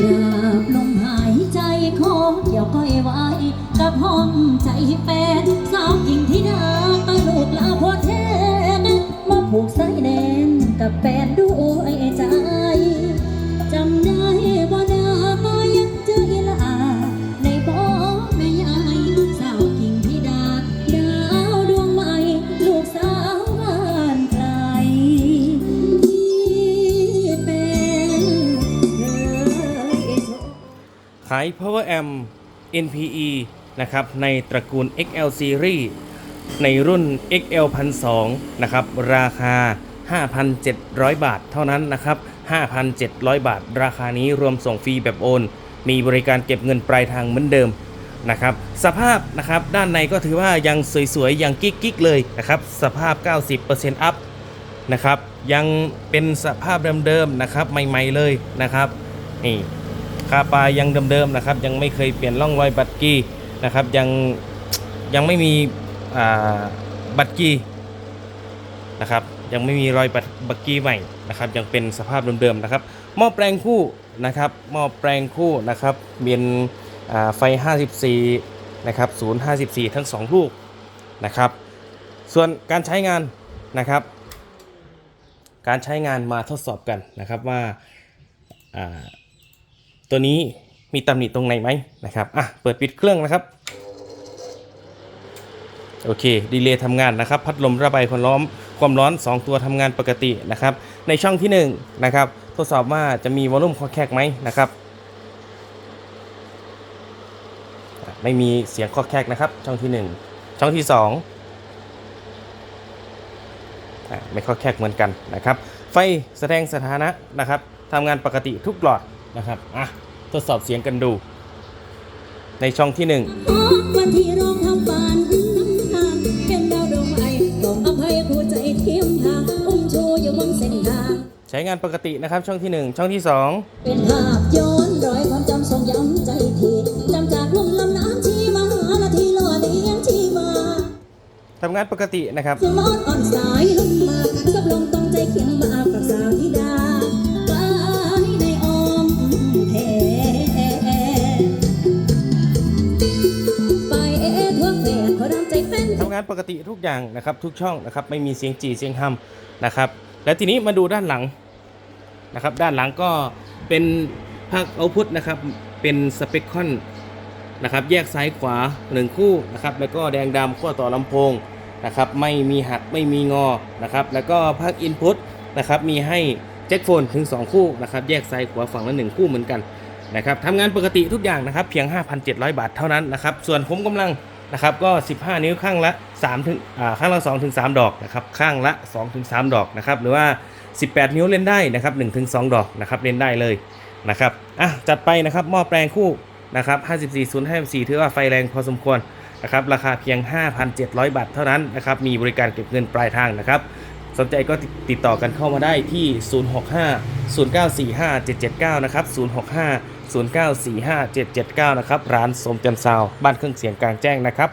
ตราบลมหายใจขอเกี่ยวก้อยไว้ กับห้องใจแฟนสาวหญิงที่ดาาย Power Amp NPE นะครับในตระกูล XL Series ในรุ่น XL 1002นะครับราคา 5,700 บาทเท่านั้นนะครับ 5,700 บาท ราคานี้รวมส่งฟรีแบบโอน มีบริการเก็บเงินปลายทางเหมือนเดิมนะครับสภาพนะครับด้านในก็ถือว่ายังสวยๆยังกิ๊กๆเลยนะครับสภาพ 90%อัพนะครับยังเป็นสภาพเดิมๆนะครับใหม่ๆเลยนะครับนี่ คาปลายังเดิมๆนะครับ ยังไม่เคยเปลี่ยนร่องรอยบัตรกี้นะครับ ยังยังไม่มีอ่าบัตรกี้นะครับยังไม่มีรอยบัตรบัตรกี้ใหม่นะครับยังเป็นสภาพเดิมๆนะครับหม้อแปลงคู่นะครับหม้อแปลงคู่นะครับเป็นอ่าไฟ 54นะครับ0 54 ทั้ง 2 ลูกนะครับ ส่วนการใช้งานนะครับ การใช้งานมาทดสอบกันนะครับว่าอ่า ตัวนี้มีตำหนิตรงไหนไหมนะครับอะเปิดปิดเครื่องนะครับโอเคดีเลย์ทำงานนะครับ พัดลมระบายความร้อนความร้อน 2 ตัวทำงานปกตินะครับ ในช่องที่1นะครับทดสอบว่าจะมีวอลลุ่มคอแคกไหมนะครับ ไม่มีเสียงคอแคกนะครับ ช่องที่ 1 ช่องที่2อะไม่เข้าแคกเหมือนกันนะครับ ไฟแสดงสถานะนะครับทำงานปกติทุกหลอด นะครับอะทดสอบเสียงกันดู ในช่องที่วันที่ร้องทำฝันน้ำตาเป็นดาวดวงใหม่ต้องอภัยผู้ใจเทียมทางอุ้มชูอยู่บนเส้นทาง1ใช้งานปกตินะครับช่องที่1ช่องที่เป็นภาพย้อนรอยความจำทรงย้ำใจทีจำจากลุ่มลำน้ำที่มาหานาทีหล่อเลี้ยงที่มา2ทำงานปกตินะครับสมอดอ่อนสายลุ่มมาสับลงต้องใจเขียงมาานปกติทุกอย่างนะครับทุกช่องนะครับไม่มีเสียงจีเสียงฮัมนะครับ แล้วทีนี้มาดูด้านหลังนะครับด้านหลังก็เป็นภาคเอาพุทนะครับเป็นสเปคคอนนะครับแยกซ้ายขวา 1 คู่นะครับแล้วก็แดงดำขั้วต่อลำโพงนะครับไม่มีหักไม่มีงอนะครับแล้วก็ภาคอินพุตนะครับมีให้แจ็คโฟนถึง 2 คู่นะครับแยกซ้ายขวาฝั่งละ1คู่เหมือนกันนะครับทำงานปกติทุกอย่างนะครับเพียง 5,700 บาทเท่านั้นนะครับส่วนผมกำลัง นะครับก็ 15 นิ้วข้างละ3ถึงข้างละ2ถึง3ดอกนะครับข้างละ2ถึง3ดอกนะครับหรือว่า 18 นิ้วเล่นได้นะครับ1ถึง2ดอกนะครับเล่นได้เลยนะครับอะจัดไปนะครับหม้อแปลงคู่นะครับ54 0 54ถือว่าไฟแรงพอสมควรนะครับราคาเพียง 5,700 บาทเท่านั้นนะครับมีบริการเก็บเงินปลายทางนะครับสนใจก็ติดติดต่อกันเข้ามาได้ที่ 065 0945 779 นะครับ 065 0945 779 นะครับ ร้านสมจันซาว บ้านเครื่องเสียงกลางแจ้งนะครับ